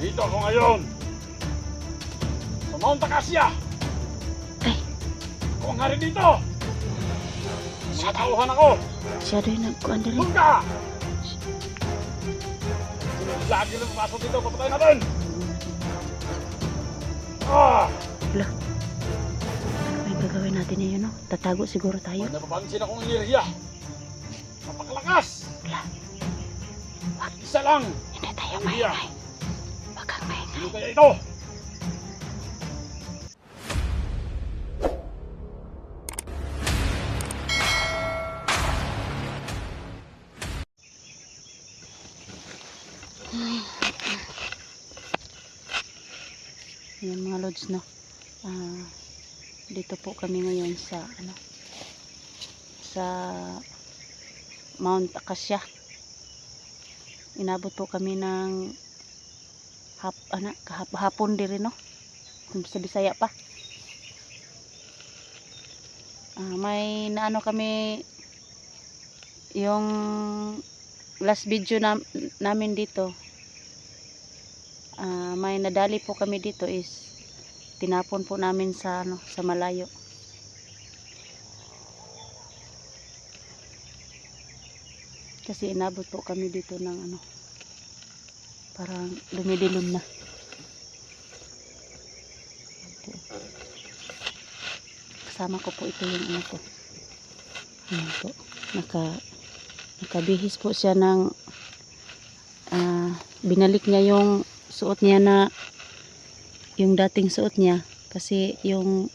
Dito ako ngayon. Sa Mount Acacia. Ay. Ako ang hari dito. Nakatauhan ako. Siya rin nagkuhan dali. Huwag ka! Lagi na papasok dito, papatay natin! Ah! Ano may gagawin natin ngayon, no? Tatago siguro tayo. May napapansin akong enerhiya. Napakalakas! Wala. Isa lang! Hindi tayo maingay. Wag kang maingay. Sino kaya ito? Yan mga lods, no? Ah, dito po kami ngayon sa, ano, sa Mount Acacia. Inabot po kami ng hap, ano, kahap, hapon din rin, no? Sa Bisaya pa. Ah, may naano kami yung last video na, namin dito ah, may nadali po kami dito is tinapon po namin sa ano sa malayo kasi inabot po kami dito ng ano parang dumidilim na. Ito. kasama ko po ito yung ano ko Ayan po. Naka nakabihis po siya ng ah, binalik niya yung suot niya na yung dating suot niya. Kasi yung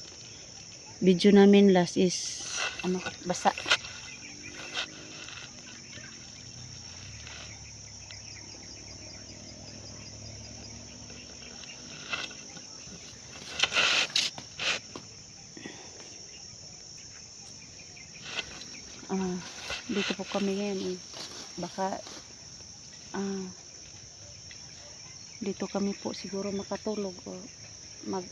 video namin last is ano basa dito po kami ngayon eh. baka ah dito kami po siguro makatulog o mag,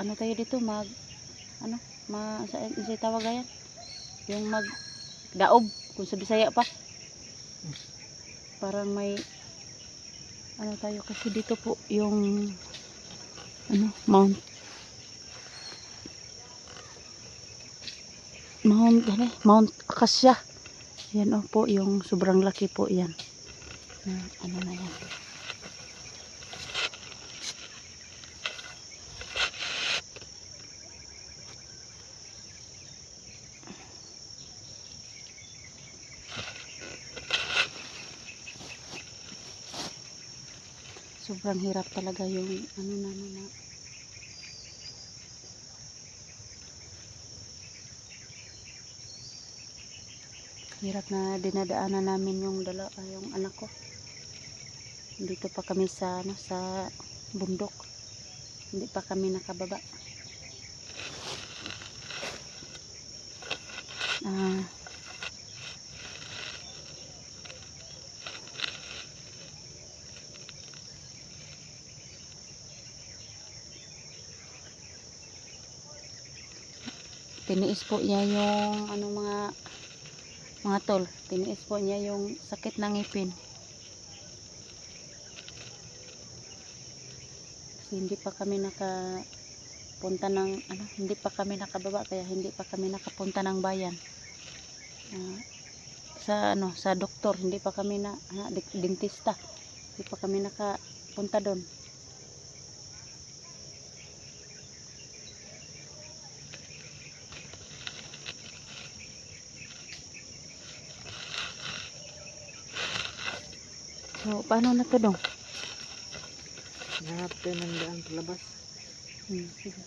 ano tayo dito? Mag ano? Ma sa, sa tawag yan yung mag daob kung sa Bisaya pa. Parang may ano tayo? Kasi dito po yung ano mount mount ano eh, mount Acacia. Yan o po yung sobrang laki po yan ano na yan. Sobrang hirap talaga yung ano na ano na hirap na dinadaanan namin yung dala ah, yung anak ko. Dito pa kami sa ano sa bundok. Hindi pa kami nakababa. Ah. Tiniis po niya yung ano mga mga tol tiniis po niya yung sakit ng ngipin. Kasi hindi pa kami nakapunta ng ano hindi pa kami nakababa kaya hindi pa kami nakapunta ng bayan. Ah, sa ano sa doktor hindi pa kami na ah, dik- dentista. Hindi pa kami nakapunta doon paano na to dong Hanap tayo ng daan sa labas. Hmm, sige.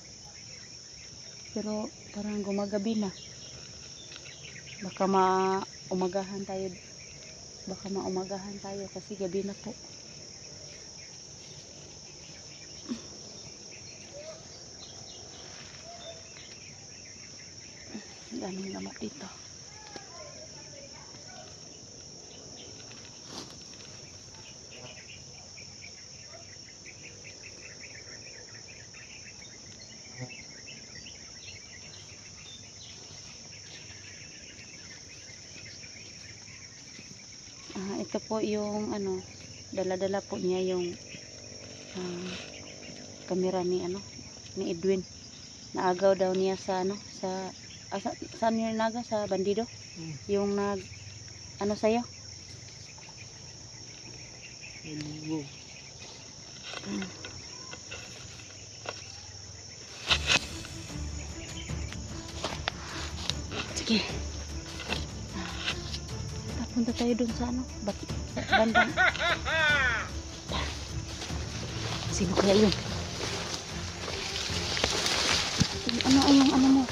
Pero parang gumagabi na. Baka maumagahan tayo. Baka maumagahan tayo kasi gabi na po. Daming lamat dito. Ito po yung ano, dala-dala po niya yung ah, kamera ni ano, ni Edwin. Naagaw daw niya sa ano, sa asa, saan yun naga sa bandido? Hmm. Yung nag ano sa'yo? Ligo. Mm. Sige. Punta tayo dun sa ano, bat, bandang. Sino kaya yun? Ano yung ano mo?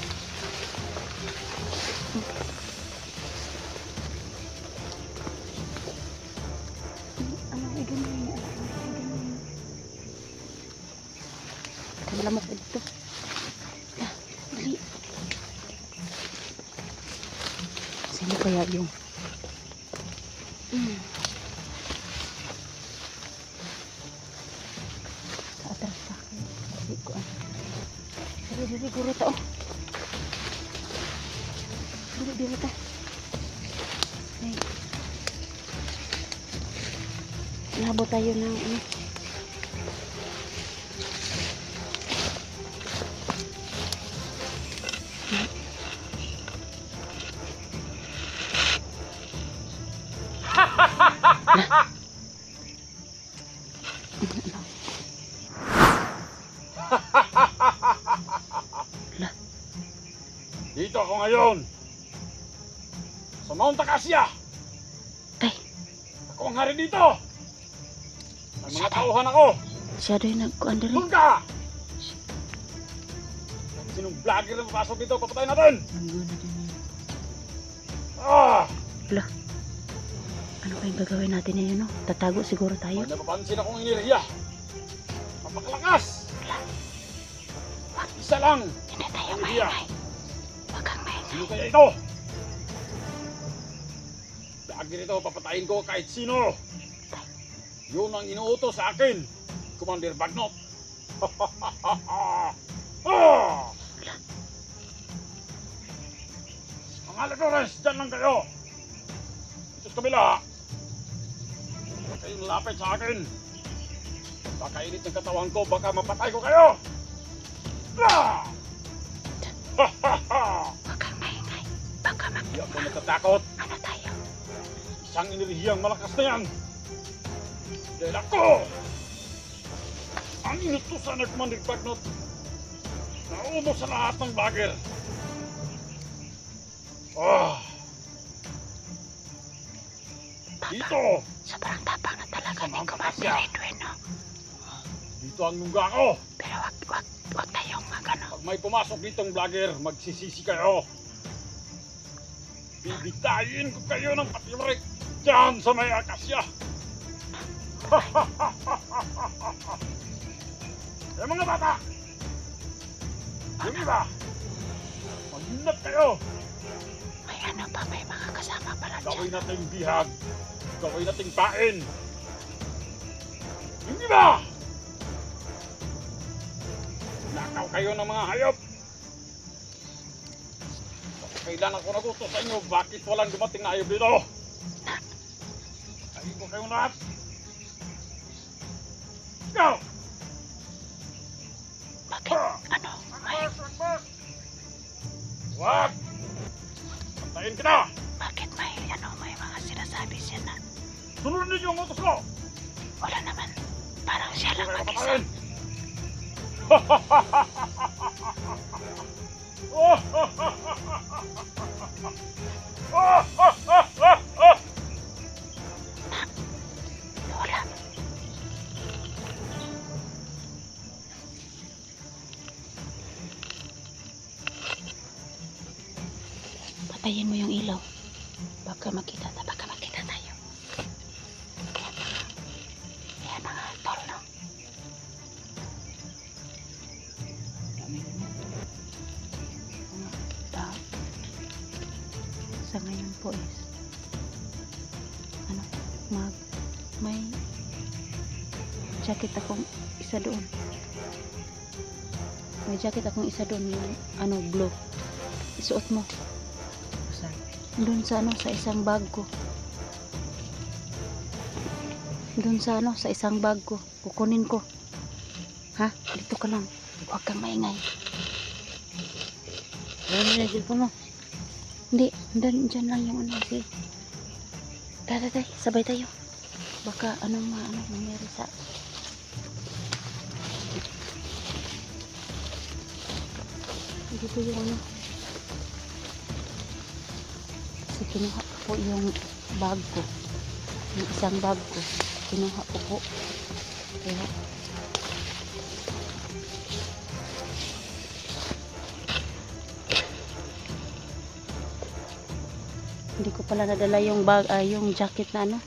Dali, dali, guro ta oh. Dali, dali ta. Ay. Labo tayo ng ano. Dito ako ngayon. Sa Mount Acacia. Tay, Ako ang hari dito. May mga tauhan ako. siya rin nagkuhan diri. Doon ka! Sinong vlogger na papasok dito, papatayin natin! Yan. Ah! Ano kayong gagawin natin ngayon, no? Tatago siguro tayo. May napapansin akong iniriya. Napakalakas! Isa lang! Hindi tayo Iniriya! Sino kaya ito? Vlogger ito, papatayin ko kahit sino. Yun ang inuutos sa akin, Commander Bagnot. ah! Mga Ladores, dyan lang kayo. Ito sa kabila. Huwag lapit sa akin. Baka init ng katawan ko, baka mapatay ko kayo. Ah! Huwag kang maingay. Hindi ako natatakot. Ano tayo? Isang enerhiyang malakas na yan. Dahil ako, ang inutusan ng Commander Bagnot na umo sa lahat ng bagger. Ah, dito, Sobrang tapang na talaga ni Commander. Edwin, no? dito ang lungga ko. Pero wag, wag, wag tayong magano. Pag may pumasok ditong vlogger, magsisisi kayo. Bibitayin ko kayo ng patirik dyan sa may akasya. eh mga bata! Yung iba, mag-ingat kayo. May ano pa, may mga kasama pala dyan. Gawin nating bihag. Gawin nating pain. Yung iba! Nakaw kayo ng mga hayop. Kailan ako nagutos sa inyo, bakit walang dumating na hayop dito? Kain ko kayong lahat. Go! Bakit? Ano? May, Wag! Pantayin kita! bakit may, ano, may mga sinasabi siya na Sunod ninyo ang utos ko! wala naman. Parang siya lang Huwag kayo mag-isa. papatayin! Wala. Patayin mo yung ilaw. Baka makita ta, Po is, ano, mag, may jacket akong isa doon. May jacket akong isa doon yung ano blue. Isuot mo. Doon sa ano sa isang bag ko. Doon sa ano, sa isang bag ko. Kukunin ko. Ha? Dito ka lang. Huwag kang maingay. Ano niya cellphone mo? Hindi, dyan, dyan lang yung ano. Sige. Tara, tara, sabay tayo. Baka anong ma, ano, nangyari sa... Dito yung ano. Kasi kinuha ko po yung bag ko. Yung isang bag ko. Kinuha ko po. Kaya, hindi ko pala nadala yung bag, ah, yung jacket na ano.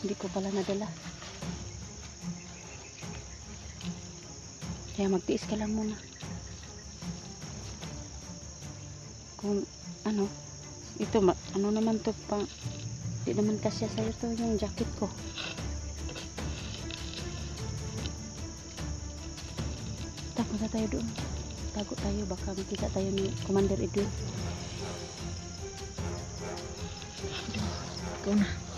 Hindi ko pala nadala. Kaya magtiis ka lang muna. Kung ano, ito ma, ano naman to pang, di naman kasya sa'yo to yung jacket ko. Tago na tayo doon. Tago tayo, baka makita tayo ni Commander Edwin. Ikaw na. Tara,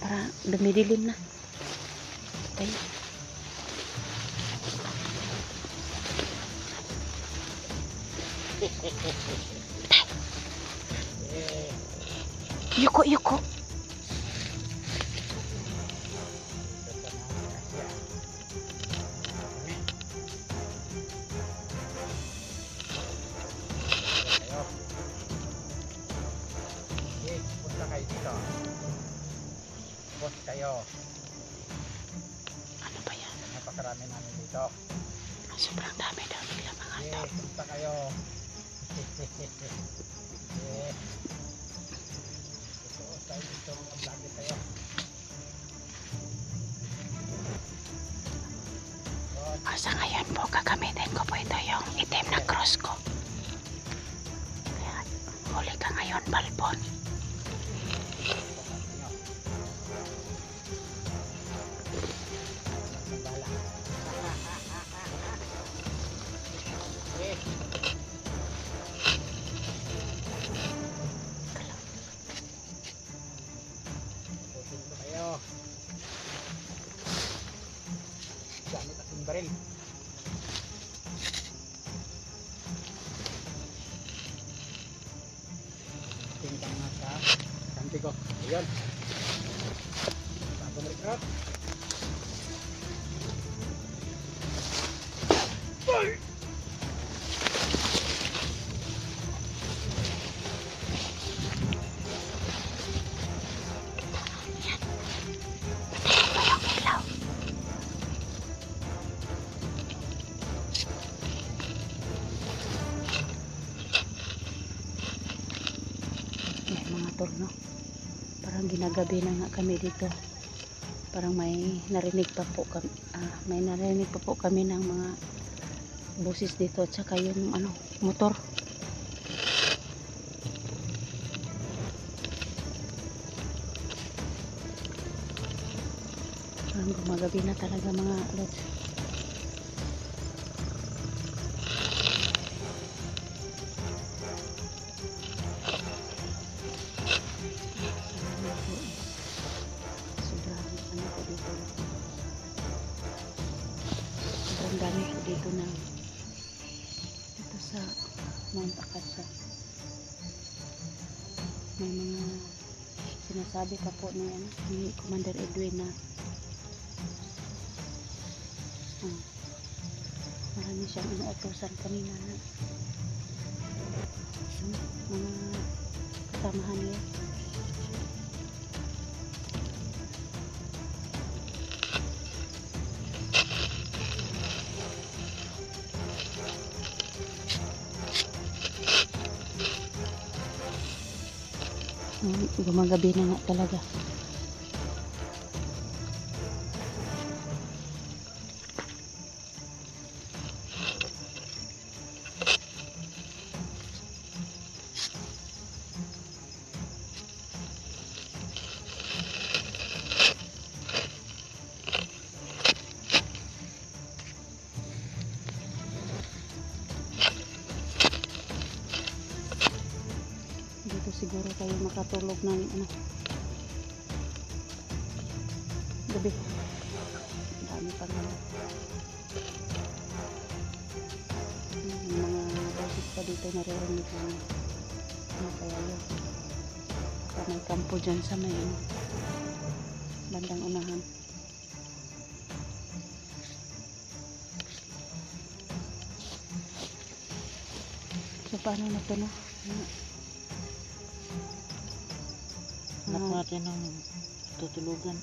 para dumidilim na. Tayo. Yuko, yuko. Okay, punta kayo. Bot kayo. Ano ba yan? Napakarami namin dito. Sobrang dami daw nila mga Okay, tao. punta kayo. okay. Totoo tayo dito mga vlogger kayo. Ah, Sa ngayon po, gagamitin ko po ito yung itim na cross ko. Kaya, huli ka ngayon, balbon. Bago marikrot. May mga turno. Parang ginagabi na nga kami dito. Parang may narinig pa po kami, ah, may narinig pa po kami ng mga busis dito at saka yung ano, motor. Parang gumagabi na talaga mga lods. Dito na dito sa Mount Acacia. May mga sinasabi pa po ni, ni Commander Edwin na ah, marami siyang inuutosan kanina na ano, mga kasamahan niya. Gumagabi na nga talaga. Kayo makatulog ng ano. Gabi. Dami pa nga. Yung mga boses pa dito naririnig namin. Ano kaya yun? Baka may kampo dyan sa may ano, bandang unahan. So paano na to no? Anak Ah, natin ng tutulugan.